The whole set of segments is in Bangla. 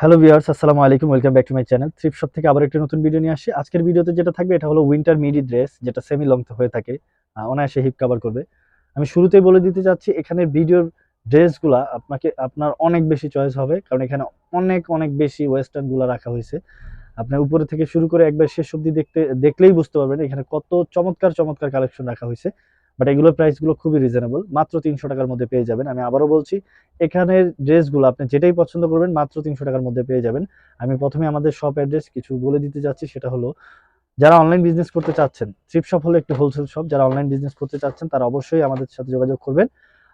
হ্যালো ভিউয়ার্স আসসালামু আলাইকুম welcome back to my channel Trip Shop থেকে আবার একটি নতুন ভিডিও নিয়ে আসি। আজকের ভিডিওতে যেটা থাকবে, এটা হলো উইন্টার মিডি ড্রেস যেটা সেমি লং হয়ে থাকে। অনায়াসে হিপ কভার করবে। আমি শুরুতেই বলে দিতে চাচ্ছি এখানের ভিডিওর ড্রেসগুলা আপনাকে, আপনার অনেক বেশি চয়েস হবে, কারণ এখানে অনেক অনেক বেশি ওয়েস্টার্নগুলো রাখা হয়েছে। আপনার উপরে থেকে শুরু করে একবার শেষ অবধি দেখতে, দেখলেই বুঝতে পারবেন এখানে কত চমৎকার চমৎকার কালেকশন রাখা হয়েছে। বাট এগুলোর প্রাইসগুলো খুবই রিজনেবল মাত্র তিনশো টাকার মধ্যে পেয়ে যাবেন। আমি আবারও বলছি, এখানের ড্রেসগুলো আপনি যেটাই পছন্দ করবেন, মাত্র তিনশো টাকার মধ্যে পেয়ে যাবেন। আমি প্রথমে আমাদের শপ অ্যাড্রেস কিছু বলে দিতে যাচ্ছি, সেটা হলো, যারা অনলাইন বিজনেস করতে চাচ্ছেন ট্রিপ শপ হলো একটি হোলসেল শপ যারা অনলাইন বিজনেস করতে চাচ্ছেন, তারা অবশ্যই আমাদের সাথে যোগাযোগ করবেন।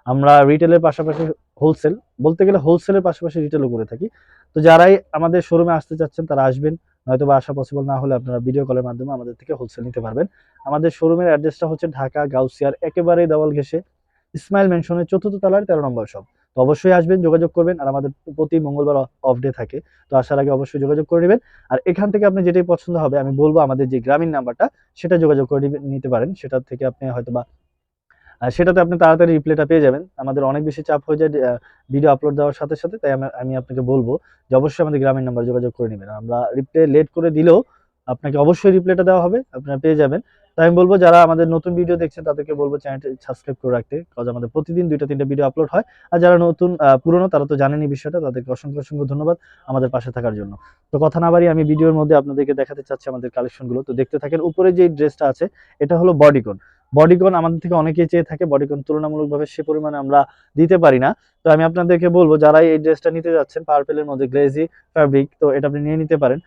আমরা রিটেলের পাশাপাশি হোলসেল বলতে গেলে হোলসেলের পাশাপাশি রিটেলও করে থাকি। তো যারাই আমাদের শোরুমে আসতে চাচ্ছেন, তারা আসবেন। নয়তো বা আসা পসিবল না হলে আপনারা ভিডিও কলের মাধ্যমে আমাদের থেকে হোলসেল নিতে পারবেন। আমাদের শোরুমের অ্যাড্রেসটা হচ্ছে ঢাকা গাউসিয়ার একেবারেই দেওয়াল ঘেসে ইসমাইল মেনশনের চতুর্থ তলার তেরো নম্বর শপ তো অবশ্যই আসবেন, যোগাযোগ করবেন আর আমাদের প্রতি মঙ্গলবার অফ ডে থাকে। তো আসার আগে অবশ্যই যোগাযোগ করে নেবেন। আর এখান থেকে আপনি যেটাই পছন্দ হবে, আমি বলব আমাদের যে গ্রামীণ নাম্বারটা সেটা যোগাযোগ করে নিতে পারেন। সেটা থেকে আপনি হয়তো বা সেটাতে আপনি তাড়াতাড়ি রিপ্লাইটা পেয়ে যাবেন। আমাদের অনেক বেশি চাপ হয়ে যায় ভিডিও আপলোড দেওয়ার সাথে সাথে, তাই আমি- আপনাকে বলব যে অবশ্যই আমাদের গ্রামের নাম্বার যোগাযোগ করে নেবেন। আমরা রিপ্লাই লেট করে দিলেও আপনাকে অবশ্যই রিপ্লাইটা দেওয়া হবে, আপনারা পেয়ে যাবেন। তাই আমি বলব, যারা আমাদের নতুন ভিডিও দেখছেন, তাদেরকে বলব চ্যানেলটা সাবস্ক্রাইব করে রাখতে কাজ আমাদের প্রতিদিন দুইটা, তিনটা ভিডিও আপলোড হয়। আর যারা নতুন পুরনো, তারা তো জানেনই বিষয়টা, তাদেরকে অসংখ্য অসংখ্য ধন্যবাদ আমাদের পাশে থাকার জন্য। তো কথা না বাড়ি আমি ভিডিওর মধ্যে আপনাদেরকে দেখাতে চাচ্ছি আমাদের কালেকশনগুলো তো দেখতে থাকেন, উপরে যে ড্রেসটা আছে, এটা হলো বডিকন বডিকন আমাদের থেকে অনেকেই চেয়ে থাকে বডিকন তুলনামূলকভাবে সে পরিমাণে আমরা দিতে পারি না। তো আমি আপনাদেরকে বলব, যারা এই ড্রেসটা নিতে যাচ্ছেন পার্পেলের মধ্যে গ্লেজি ফ্যাব্রিক তো এটা আপনি নিয়ে নিতে পারেন।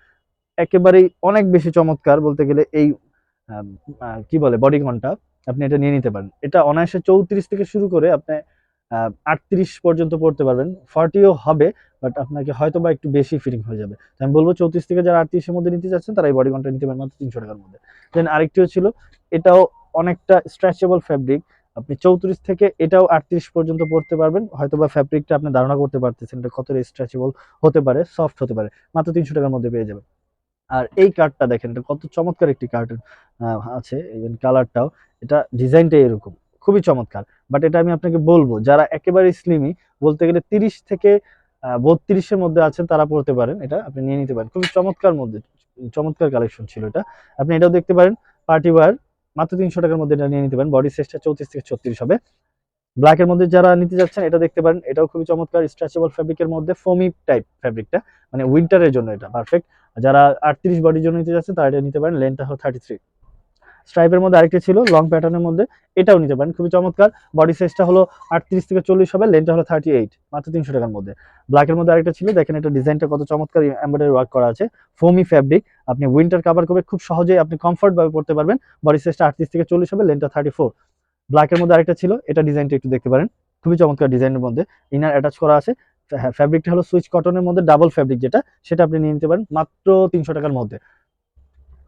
একেবারেই অনেক বেশি চমৎকার বলতে গেলে এই কি বলে বডিকনটা আপনি এটা নিয়ে নিতে পারেন। এটা অনায়াসে চৌত্রিশ থেকে শুরু করে আপনি আটত্রিশ পর্যন্ত পড়তে পারবেন। ফর্টিও হবে বাট আপনাকে হয়তো বা একটু বেশি ফিটিং হয়ে যাবে। আমি বলব চৌত্রিশ থেকে যারা আটত্রিশের মধ্যে নিতে চাচ্ছেন তারা এই বডিকনটা নিতে পারেন মাত্র তিনশো টাকার মধ্যে। দেন আরেকটিও ছিল, এটাও অনেকটা স্ট্রেচেবল ফ্যাব্রিক আপনি চৌত্রিশ থেকে এটাও আটত্রিশ পর্যন্ত পড়তে পারবেন। হয়তো বা ফ্যাব্রিকটা আপনি ধারণা করতে পারতেছেন এটা কতটা স্ট্রেচেবল হতে পারে সফট হতে পারে, মাত্র তিনশো টাকার মধ্যে পেয়ে যাবেন। আর এই কার্ডটা দেখেন, এটা কত চমৎকার একটি কার্ড আছে ইভেন কালারটাও এটা ডিজাইনটাই এরকম, খুবই চমৎকার। বাট এটা আমি আপনাকে বলব, যারা একেবারে স্লিমি বলতে গেলে তিরিশ থেকে বত্রিশের মধ্যে আছেন, তারা পড়তে পারেন, এটা আপনি নিয়ে নিতে পারেন। খুবই চমৎকার মধ্যে, চমৎকার কালেকশন ছিল এটা। আপনি এটাও দেখতে পারেন পার্টি ওয়ার মাত্র তিনশো টাকার মধ্যে এটা নিয়ে নিতে পারেন। বডি সাইজটা চৌত্রিশ থেকে ছত্রিশ হবে। ব্ল্যাকের মধ্যে যারা নিতে যাচ্ছেন এটা দেখতে পারেন, এটাও খুবই চমৎকার স্ট্রেচেবল ফ্যাব্রিকের মধ্যে ফোমি টাইপ ফ্যাব্রিকটা মানে উইন্টারের জন্য এটা পারফেক্ট যারা আটত্রিশ বডির জন্য নিতে যাচ্ছে তারা এটা নিতে পারেন লেনটা হলো থার্টি থ্রি স্ট্রাইপের মধ্যে আরেকটি ছিল লং প্যাটার্নের মধ্যে, এটাও নিতে পারেন, খুবই চমৎকার। বডি সাইজটা হলো আটত্রিশ থেকে চল্লিশ হবে লেনটা হলো থার্টি এইট মাত্র তিনশো টাকার মধ্যে। ব্ল্যাকের মধ্যে আরেকটা ছিল, দেখেন এটা ডিজাইনটা কত চমৎকার এমব্রয়ডারি ওয়ার্ক করা আছে। ফোমি ফ্যাব্রিক আপনি উইন্টার কাভার করবে, খুব সহজেই আপনি কমফর্ট ভাবে পড়তে পারবেন বডি সাইজটা আটত্রিশ থেকে চল্লিশ হবে লেনটা থার্টি ফোর ব্ল্যাকের মধ্যে আরেকটা ছিল, এটা ডিজাইনটা একটু দেখতে পারেন, খুবই চমৎকার ডিজাইনের মধ্যে। ইনার অ্যাটাচ করা আছে ফ্যাব্রিকটা হলো সুইচ কটনের মধ্যে ডাবল ফ্যাব্রিক যেটা, সেটা আপনি নিয়ে নিতে পারেন, মাত্র তিনশো টাকার মধ্যে।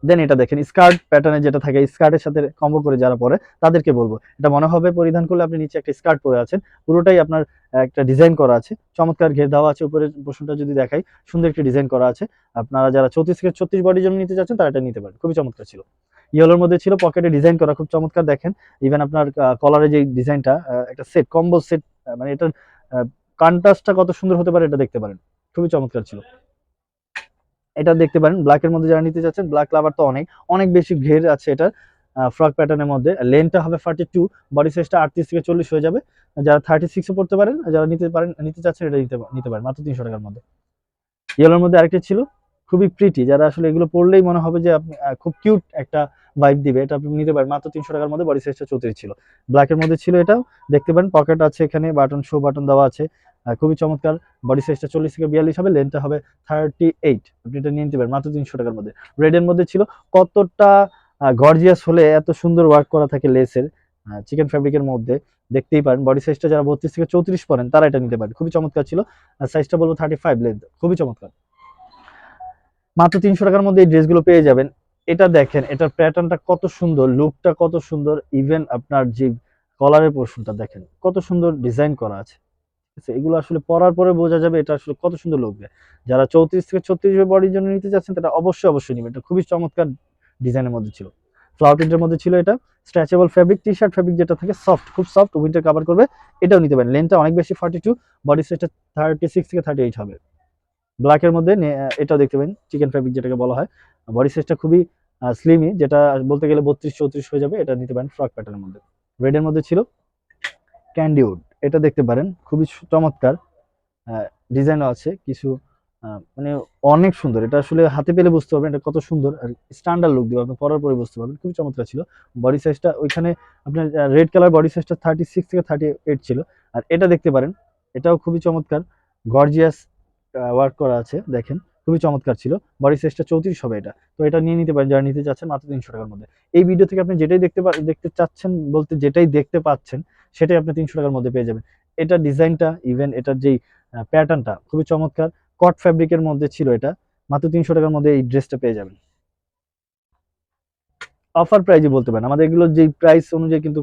দেন এটা দেখেন স্কার্ট প্যাটার্নে যেটা থাকে স্কার্টের সাথে কম্বো করে যারা পরে, তাদেরকে বলব। এটা মনে হবে পরিধান করলে আপনি নিচে একটা স্কার্ট পরে আছেন, পুরোটাই আপনার একটা ডিজাইন করা আছে। চমৎকার ঘের দেওয়া আছে, উপরের পোষণটা যদি দেখাই, সুন্দর একটি ডিজাইন করা আছে। আপনারা যারা চৌত্রিশ থেকে ছত্রিশ বডির জন্য নিতে যাচ্ছেন তারা এটা নিতে পারেন। খুবই চমৎকার ছিল। ইয়েলোর মধ্যে ছিল পকেটে ডিজাইন করা, খুব চমৎকার দেখেন। ইভেন আপনার কলারে যে ডিজাইনটা একটা সেট কম্বো সেট মানে এটার কন্ট্রাস্টটা কত সুন্দর হতে পারে এটা দেখতে পারেন। খুবই চমৎকার ছিল। এটা দেখতে পারেন ব্ল্যাকের মধ্যে যারা নিতে চাচ্ছেন ব্ল্যাক লাভার তো অনেক অনেক বেশি ঘের আছে এটা ফ্রক প্যাটার্নের মধ্যে। লেনটা হবে ফার্টি টু বডি সাইজটা আটত্রিশ থেকে চল্লিশ হয়ে যাবে। যারা থার্টি সিক্সও পড়তে পারেন, যারা নিতে পারেন, নিতে চাচ্ছেন, এটা নিতে নিতে পারেন, মাত্র তিনশো টাকার মধ্যে। ইয়েলোর মধ্যে আরেকটা ছিল, খুবই প্রিটি যারা আসলে এগুলো পড়লেই মনে হবে যে আপনি খুব কিউট একটা ভাইব দিবে, এটা আপনি নিতে পারেন। মাত্র তিনশো টাকার মধ্যে বডি সাইজটা চৌত্রিশ ছিল। ব্ল্যাকের মধ্যে ছিল এটাও দেখতে পারেন পকেট আছে এখানে বাটন শো বাটন দেওয়া আছে। খুবই চমৎকার বডি সাইজটা চল্লিশ থেকে বিয়াল্লিশ হবে লেনটা হবে থার্টি এইট আপনি এটা নিয়ে নিতে পারেন, মাত্র তিনশো টাকার মধ্যে। রেডের মধ্যে ছিল, কতটা গর্জিয়াস হলে এত সুন্দর ওয়ার্ক করা থাকে লেসের চিকেন ফ্যাব্রিকের মধ্যে, দেখতেই পারেন। বডি সাইজটা যারা বত্রিশ থেকে চৌত্রিশ পড়েন তারা এটা নিতে পারেন। খুবই চমৎকার ছিল সাইজটা বলব থার্টি ফাইভ লেন্থ খুবই চমৎকার। মাত্র তিনশো টাকার মধ্যে এই ড্রেসগুলো পেয়ে যাবেন। এটা দেখেন, এটার প্যাটার্নটা কত সুন্দর লুকটা কত সুন্দর ইভেন আপনার যে কলারের পোর্শনটা দেখেন, কত সুন্দর ডিজাইন করা আছে। এগুলো আসলে পরার পরে বোঝা যাবে এটা আসলে কত সুন্দর লাগবে যারা চৌত্রিশ থেকে ছত্রিশ বডির জন্য নিতে চাচ্ছেন, তারা অবশ্যই অবশ্যই নেবেন এটা খুবই চমৎকার ডিজাইনের মধ্যে ছিল। ফ্লাওয়ার প্রিন্টের মধ্যে ছিল এটা। Stretchable fabric T shirt fabric যেটা থাকে সফট খুব সফট উইন্টার কভার করবে। এটাও নিতে পারেন। লেনটা অনেক বেশি ফর্টি টু বডি সাইজটা থার্টি সিক্স থেকে থার্টি এইট হবে। ব্ল্যাকের মধ্যে এটাও দেখতে পাবেন চিকেন ফ্যাব্রিক যেটাকে বলা হয়। বডি সাইজটা খুবই স্লিমই যেটা বলতে গেলে বত্রিশ চৌত্রিশ হয়ে যাবে, এটা নিতে পারেন ফ্রক প্যাটার্নের মধ্যে। রেডের মধ্যে ছিল ক্যান্ডিউড এটা দেখতে পারেন, খুবই চমৎকার। ডিজাইনও আছে, কিছু মানে অনেক সুন্দর, এটা আসলে হাতে পেলে বুঝতে পারবেন, এটা কত সুন্দর, আর স্ট্যান্ডার্ড লুক দিবে আপনি পরার পরে বুঝতে পারবেন, খুবই চমৎকার ছিল। বডি সাইজটা ওইখানে আপনার রেড কালার বডি সাইজটা থার্টি সিক্স থেকে থার্টি এইট ছিল, আর এটা দেখতে পারেন, এটাও খুবই চমৎকার গর্জিয়াস ওয়ার্ক করা আছে, দেখেন। খুবই চমৎকার ছিল। বডি সাইজটা চৌত্রিশ হবে এটা। তো এটা নিয়ে নিতে পারেন, যারা নিতে চাচ্ছেন মাত্র তিনশো টাকার মধ্যে। এই ভিডিও থেকে আপনি যেটাই দেখতে দেখতে চাচ্ছেন বলতে যেটাই দেখতে পাচ্ছেন, সেটাই আপনি তিনশো টাকার মধ্যে পেয়ে যাবেন। এটা ডিজাইনটা ইভেন এটার যেই প্যাটার্নটা খুবই চমৎকার। কট ফ্যাব্রিকের মধ্যে ছিল এটা। মাত্র তিনশো টাকার মধ্যে এই ড্রেসটা পেয়ে যাবেন। অফার প্রাইজে বলতে পারেন। আমাদের এগুলোর যে প্রাইস অনুযায়ী কিন্তু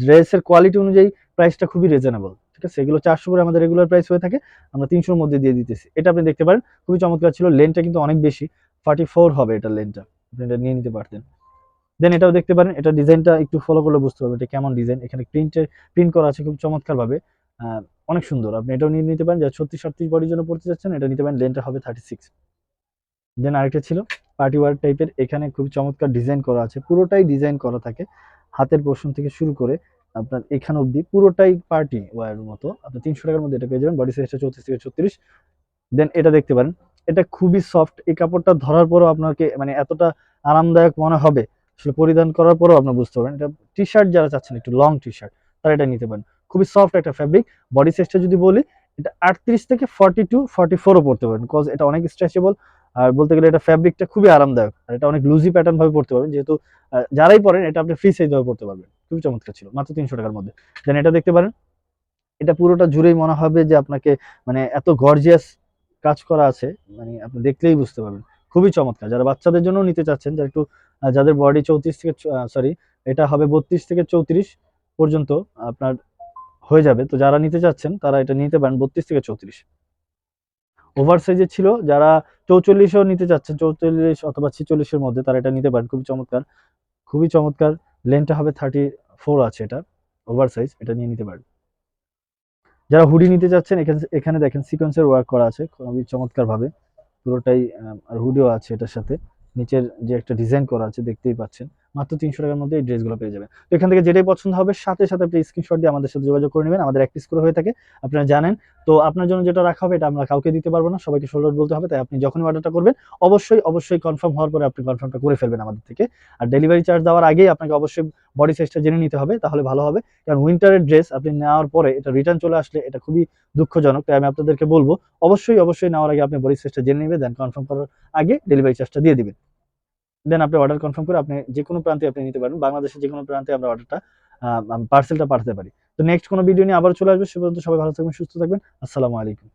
ড্রেসের কোয়ালিটি অনুযায়ী প্রাইসটা খুবই রিজনেবল ঠিক আছে? এগুলো চারশো করে আমাদের রেগুলার প্রাইস হয়ে থাকে আমরা তিনশোর মধ্যে দিয়ে দিতেছি। এটা আপনি দেখতে পারেন খুবই চমৎকার ছিল। লেনটা কিন্তু অনেক বেশি ফার্টি ফোর হবে এটা লেনটা আপনি এটা নিয়ে নিতে পারতেন। দেন এটাও দেখতে পারেন এটা ডিজাইনটা একটু ফলো করলে বুঝতে পারবেন এটা কেমন ডিজাইন এখানে প্রিন্টের প্রিন্ট করা আছে খুব চমৎকার ভাবে আহ, অনেক সুন্দর। আপনি এটাও নিয়ে নিতে পারেন যা ছত্রিশ আটত্রিশ বডির জন্য পড়তে যাচ্ছেন এটা নিতে পারেন লেনটা হবে থার্টি সিক্স দেন আরেকটা ছিল পার্টি ওয়ার টাইপের এখানে খুব চমৎকার ডিজাইন করা আছে পুরোটাই ডিজাইন করা থাকে হাতের পোর্শন থেকে শুরু করে আপনার এখানে অবধি পুরোটাই পার্টি ওয়ারের মতো। আপনি তিনশো টাকার মধ্যে এটা পেয়ে যাবেন বডি সাইজটা চৌত্রিশ থেকে ছত্রিশ। দেন এটা দেখতে পারেন, এটা খুবই সফট এই কাপড়টা ধরার পরও আপনাকে মানে এতটা আরামদায়ক মনে হবে। আসলে পরিধান করার পরও আপনার বুঝতে পারবেন। এটা টি শার্ট যারা চাচ্ছেন একটু লং টি শার্ট তারা এটা নিতে পারেন। খুবই সফট একটা ফ্যাব্রিক বডি সাইজটা যদি বলি, এটা আটত্রিশ থেকে ফর্টি টু ফর্টি ফোরও পড়তে পারেন। বিকজ এটা অনেক স্ট্রেচেবল আর বলতে গেলে এটা ফ্যাব্রিকটা খুবই আরামদায়ক। আর এটা অনেক লুজি প্যাটার্ন ভাবে পড়তে পারবেন। যেহেতু যারাই পরেন, এটা আপনি ফ্রি সাইজ ভাবে পড়তে পারবেন। খুবই চমৎকার ছিল, মাত্র তিনশো টাকার মধ্যে। দেন এটা দেখতে পারেন, এটা পুরোটা জুড়েই মনে হবে যে আপনাকে মানে এত গর্জিয়াস কাজ করা আছে মানে আপনি দেখলেই বুঝতে পারবেন। খুবই চমৎকার, যারা বাচ্চাদের জন্য নিতে চাচ্ছেন, যারা একটু যাদের বডি চৌত্রিশ থেকে সরি এটা হবে বত্রিশ থেকে চৌত্রিশ পর্যন্ত আপনার হয়ে যাবে। তো যারা নিতে চাচ্ছেন, তারা এটা নিতে পারেন বত্রিশ থেকে চৌত্রিশ। ওভার সাইজের ছিল, যারা চৌচল্লিশও নিতে চাচ্ছেন, চৌচল্লিশ অথবা ছিচল্লিশের মধ্যে তারা এটা নিতে পারেন। খুবই চমৎকার খুবই চমৎকার। লেনটা হবে থার্টি ফোর আছে এটা ওভার সাইজ এটা নিয়ে নিতে পারেন যারা হুডি নিতে যাচ্ছেন এখানে দেখেন সিকোয়েন্সের ওয়ার্ক করা আছে, খুবই চমৎকার ভাবে পুরোটাই আর হুডিও আছে এটার সাথে। নিচের যে একটা ডিজাইন করা আছে, দেখতেই পাচ্ছেন। মাত্র তিনশো টাকার মধ্যে এই ড্রেসগুলো পেয়ে যাবেন। তো এখান থেকে যেটাই পছন্দ হবে, সাথে সাথে আপনি স্ক্রিনশট দিয়ে আমাদের সাথে যোগাযোগ করে নেবেন। আমাদের এক পিস করে হয়ে থাকে, আপনারা জানেন। তো আপনার জন্য যেটা রাখা হবে, এটা আমরা কাউকে দিতে পারব না, সবাইকে শোল্ডার বলতে হবে, তাই আপনি যখনই অর্ডারটা করবেন, অবশ্যই অবশ্যই কনফার্ম হওয়ার পরে আপনি কনফার্মটা করে ফেলবেন আমাদের থেকে। আর ডেলিভারি চার্জ দেওয়ার আগেই আপনাকে অবশ্যই বডি সাইজটা জেনে নিতে হবে, তাহলে ভালো হবে। কারণ উইন্টারের ড্রেস আপনি নেওয়ার পরে এটা রিটার্ন চলে আসলে এটা খুবই দুঃখজনক, তাই আমি আপনাদেরকে বলব, অবশ্যই অবশ্যই নেওয়ার আগে আপনি বডি সাইজটা জেনে নেবেন দেন কনফার্ম করার আগে ডেলিভারি চার্জটা দিয়ে দিবেন। দেন আপনি অর্ডার কনফার্ম করে আপনি যে কোনো প্রান্তে আপনি নিতে পারেন। বাংলাদেশের যে কোনো প্রান্তে আমরা অর্ডারটা পার্সেলটা পাঠাতে পারি। তো নেক্সট কোনো ভিডিও নিয়ে আবার চলে আসবে। সে পর্যন্ত সবাই ভালো থাকবেন, সুস্থ থাকবেন। আসসালামু আলাইকুম।